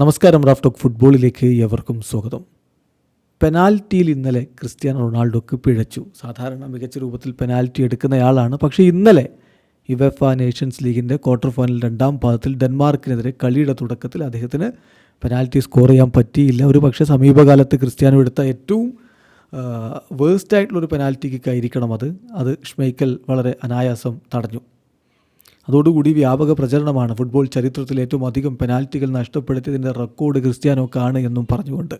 നമസ്കാരം റാഫ്റ്റോക്ക് ഫുട്ബോളിലേക്ക് എവർക്കും സ്വാഗതം. പെനാൽറ്റിയിൽ ഇന്നലെ ക്രിസ്ത്യാനോ റൊണാൾഡോക്ക് പിഴച്ചു. സാധാരണ മികച്ച രൂപത്തിൽ പെനാൽറ്റി എടുക്കുന്നയാളാണ്. പക്ഷേ ഇന്നലെ യുവെഫ നേഷൻസ് ലീഗിന്റെ ക്വാർട്ടർ ഫൈനൽ രണ്ടാം പാദത്തിൽ ഡെൻമാർക്കിനെതിരെ കളിയുടെ തുടക്കത്തിൽ അദ്ദേഹത്തിന് പെനാൽറ്റി സ്കോർ ചെയ്യാൻ പറ്റിയില്ല. ഒരു പക്ഷേ സമീപകാലത്ത് ക്രിസ്ത്യാനോ എടുത്ത ഏറ്റവും വേഴ്സ്റ്റ് ആയിട്ടുള്ളൊരു പെനാൽറ്റി കിക്ക് ആയിരിക്കണം അത്. അത് ഷ്മൈക്കൽ വളരെ അനായാസം തടഞ്ഞു. അതോടുകൂടി വ്യാപക പ്രചരണമാണ് ഫുട്ബോൾ ചരിത്രത്തിൽ ഏറ്റവും അധികം പെനാൽറ്റികൾ നഷ്ടപ്പെടുത്തിയതിന്റെ റെക്കോർഡ് ക്രിസ്ത്യാനോക്കാണ് എന്നും പറഞ്ഞുകൊണ്ട്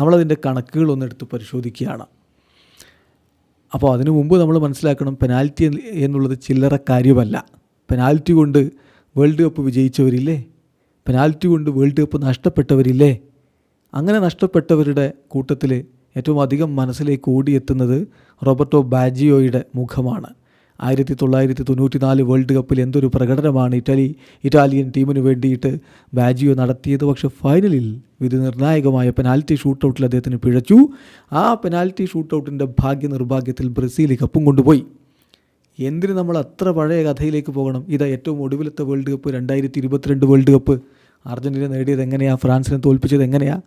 നമ്മളതിന്റെ കണക്കുകളൊന്ന് എടുത്ത് പരിശോധിക്കുകയാണ്. അപ്പോൾ അതിനു മുമ്പ് നമ്മൾ മനസ്സിലാക്കണം പെനാൽറ്റി എന്നുള്ളത് ചില്ലറ കാര്യമല്ല. പെനാൽറ്റി കൊണ്ട് വേൾഡ് കപ്പ് വിജയിച്ചവരില്ലേ? പെനാൽറ്റി കൊണ്ട് വേൾഡ് കപ്പ് നഷ്ടപ്പെട്ടവരില്ലേ? അങ്ങനെ നഷ്ടപ്പെട്ടവരുടെ കൂട്ടത്തിൽ ഏറ്റവും അധികം മനസ്സിലേക്ക് ഓടിയെത്തുന്നത് റോബർട്ടോ ബാജിയോയുടെ മുഖമാണ്. ആയിരത്തി തൊള്ളായിരത്തി തൊണ്ണൂറ്റി നാല് വേൾഡ് കപ്പിൽ എന്തൊരു പ്രകടനമാണ് ഇറ്റലി ഇറ്റാലിയൻ ടീമിന് വേണ്ടിയിട്ട് ബാജിയോ നടത്തിയത്. പക്ഷേ ഫൈനലിൽ വിധി നിർണായകമായ പെനാൽറ്റി ഷൂട്ടൗട്ടിൽ അദ്ദേഹത്തിന് പിഴച്ചു. ആ പെനാൽറ്റി ഷൂട്ടൗട്ടിന്റെ ഭാഗ്യ നിർഭാഗ്യത്തിൽ ബ്രസീൽ കപ്പും കൊണ്ടുപോയി. എന്തിന് നമ്മൾ അത്ര പഴയ കഥയിലേക്ക് പോകണം? ഇതാ ഏറ്റവും ഒടുവിലത്തെ വേൾഡ് കപ്പ് രണ്ടായിരത്തി ഇരുപത്തിരണ്ട് വേൾഡ് കപ്പ് അർജന്റീന നേടിയത് എങ്ങനെയാണ് ഫ്രാൻസിനെ തോൽപ്പിച്ചത് എങ്ങനെയാണ്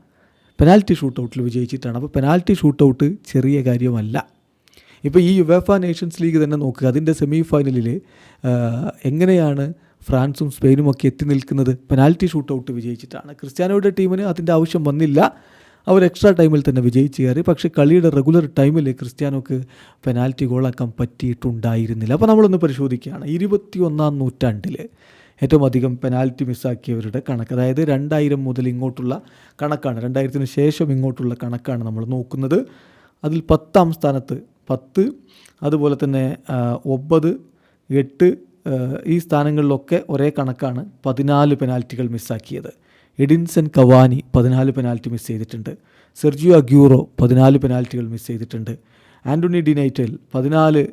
പെനാൽറ്റി ഷൂട്ടൗട്ടിൽ വിജയിച്ചിട്ടാണ്. അപ്പോൾ പെനാൽറ്റി ഷൂട്ടൗട്ട് ചെറിയ കാര്യമല്ല. ഇപ്പോൾ ഈ യുവേഫ നേഷൻസ് ലീഗ് തന്നെ നോക്കുക. അതിന്റെ സെമി ഫൈനലിൽ എങ്ങനെയാണ് ഫ്രാൻസും സ്പെയിനും ഒക്കെ എത്തി നിൽക്കുന്നത്? Penalty shootout വിജയിച്ചിട്ടാണ്. ക്രിസ്ത്യാനോയുടെ ടീമിന് അതിന്റെ ആവശ്യം വന്നില്ല. അവർ എക്സ്ട്രാ ടൈമിൽ തന്നെ വിജയിച്ച് കയറി. പക്ഷേ കളിയുടെ റെഗുലർ ടൈമിൽ ക്രിസ്ത്യാനോക്ക് പെനാൽറ്റി ഗോളാക്കാൻ പറ്റിയിട്ടുണ്ടായിരുന്നില്ല. അപ്പോൾ നമ്മളൊന്ന് പരിശോധിക്കുകയാണ്. ഇരുപത്തി ഒന്നാം നൂറ്റാണ്ടിൽ ഏറ്റവും അധികം പെനാൽറ്റി മിസ്സാക്കിയവരുടെ കണക്ക്. അതായത് രണ്ടായിരം മുതൽ ഇങ്ങോട്ടുള്ള കണക്കാണ്. രണ്ടായിരത്തിന് ശേഷം ഇങ്ങോട്ടുള്ള കണക്കാണ് നമ്മൾ നോക്കുന്നത്. അതിൽ പത്താം സ്ഥാനത്ത് പത്ത് അതുപോലെ തന്നെ ഒമ്പത് എട്ട് ഈ സ്ഥാനങ്ങളിലൊക്കെ ഒരേ കണക്കാണ് പതിനാല് പെനാൽറ്റികൾ മിസ്സാക്കിയത്. എഡിൻസൺ കവാനി പതിനാല് പെനാൽറ്റി മിസ് ചെയ്തിട്ടുണ്ട്. സെർജിയോ അഗ്യൂറോ പതിനാല് പെനാൽറ്റികൾ മിസ് ചെയ്തിട്ടുണ്ട്. ആന്റണി ഡിനൈറ്റൽ പതിനാല്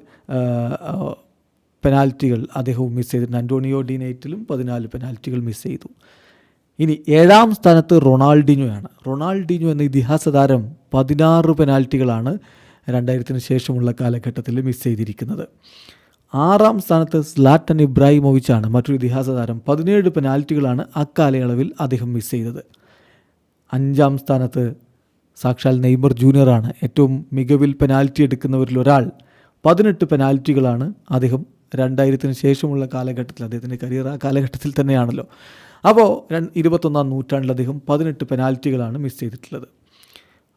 പെനാൽറ്റികൾ അദ്ദേഹവും മിസ് ചെയ്തിട്ടുണ്ട്. ആന്റോണിയോ ഡിനൈറ്റലും പതിനാല് പെനാൽറ്റികൾ മിസ് ചെയ്തു. ഇനി ഏഴാം സ്ഥാനത്ത് റൊണാൾഡിനോയാണ്. റൊണാൾഡിനോ എന്ന ഇതിഹാസ താരം പതിനാറ് പെനാൽറ്റികളാണ് രണ്ടായിരത്തിന് ശേഷമുള്ള കാലഘട്ടത്തിൽ മിസ് ചെയ്തിരിക്കുന്നത്. ആറാം സ്ഥാനത്ത് സ്ലാറ്റൻ ഇബ്രാഹിമോവിച്ചാണ് മറ്റൊരു ഇതിഹാസ താരം. പതിനേഴ് പെനാൽറ്റികളാണ് അക്കാലയളവിൽ അദ്ദേഹം മിസ് ചെയ്തത്. അഞ്ചാം സ്ഥാനത്ത് സാക്ഷാൽ നെയ്മർ ജൂനിയറാണ് ഏറ്റവും മികവിൽ പെനാൽറ്റി എടുക്കുന്നവരിൽ ഒരാൾ പതിനെട്ട് പെനാൽറ്റികളാണ് അദ്ദേഹം രണ്ടായിരത്തിന് ശേഷമുള്ള കാലഘട്ടത്തിൽ അദ്ദേഹത്തിന്റെ കരിയർ ആ കാലഘട്ടത്തിൽ തന്നെയാണല്ലോ. അപ്പോൾ ഇരുപത്തൊന്നാം നൂറ്റാണ്ടിൽ അദ്ദേഹം പതിനെട്ട് പെനാൽറ്റികളാണ് മിസ് ചെയ്തിട്ടുള്ളത്.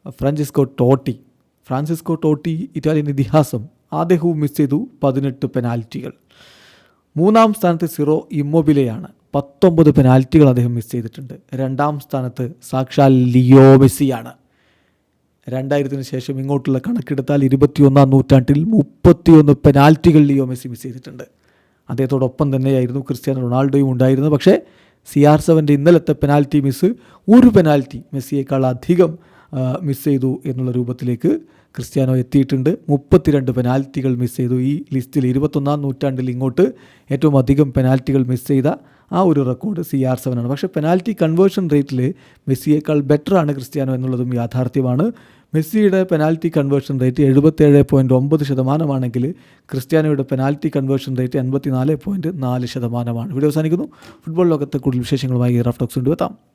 Francesco Totti Francisco Totti Italian ഇതിഹാസം അദ്ദേഹവും മിസ് ചെയ്തു പതിനെട്ട് പെനാൽറ്റികൾ മൂന്നാം സ്ഥാനത്ത് സിറോ ഇമ്മൊബിലെയാണ് പത്തൊമ്പത് പെനാൽറ്റികൾ അദ്ദേഹം മിസ് ചെയ്തിട്ടുണ്ട്. രണ്ടാം സ്ഥാനത്ത് സാക്ഷാൽ ലിയോ മെസ്സിയാണ്. രണ്ടായിരത്തിന് ശേഷം ഇങ്ങോട്ടുള്ള കണക്കെടുത്താൽ ഇരുപത്തിയൊന്നാം നൂറ്റാണ്ടിൽ മുപ്പത്തിയൊന്ന് പെനാൽറ്റികൾ ലിയോ മെസ്സി മിസ് ചെയ്തിട്ടുണ്ട്. അദ്ദേഹത്തോടൊപ്പം തന്നെയായിരുന്നു ക്രിസ്ത്യാനോ റൊണാൾഡോയും ഉണ്ടായിരുന്നത്. പക്ഷേ സി ആർ സെവന്റെ ഇന്നലത്തെ പെനാൽറ്റി മിസ് ഒരു പെനാൽറ്റി മെസ്സിയേക്കാൾ അധികം മിസ് ചെയ്തു എന്നുള്ള രൂപത്തിലേക്ക് ക്രിസ്ത്യാനോ എത്തിയിട്ടുണ്ട്. മുപ്പത്തിരണ്ട് പെനാൽറ്റികൾ മിസ് ചെയ്തു. ഈ ലിസ്റ്റിൽ ഇരുപത്തൊന്നാം നൂറ്റാണ്ടിൽ ഇങ്ങോട്ട് ഏറ്റവും അധികം പെനാൽറ്റികൾ മിസ് ചെയ്ത ആ ഒരു റെക്കോർഡ് സി ആർ സെവൻ ആണ്. പക്ഷേ പെനാൽറ്റി കൺവേർഷൻ റേറ്റിൽ മെസ്സിയേക്കാൾ ബെറ്ററാണ് ക്രിസ്ത്യാനോ എന്നുള്ളതും യാഥാർത്ഥ്യമാണ്. മെസ്സിയുടെ പെനാൽറ്റി കൺവേർഷൻ റേറ്റ് എഴുപത്തേഴ് പോയിന്റ് ഒമ്പത് ശതമാനമാണെങ്കിൽ ക്രിസ്ത്യാനോയുടെ പെനാൽറ്റി കൺവേർഷൻ റേറ്റ് എൺപത്തി നാല് പോയിന്റ് നാല് ശതമാനമാണ്. വീഡിയോ അവസാനിക്കുന്നു. ഫുട്ബോൾ ലോകത്തെ കൂടുതൽ വിശേഷങ്ങളുമായി റഫ് ടോക്സ് കൊണ്ടുവെത്താം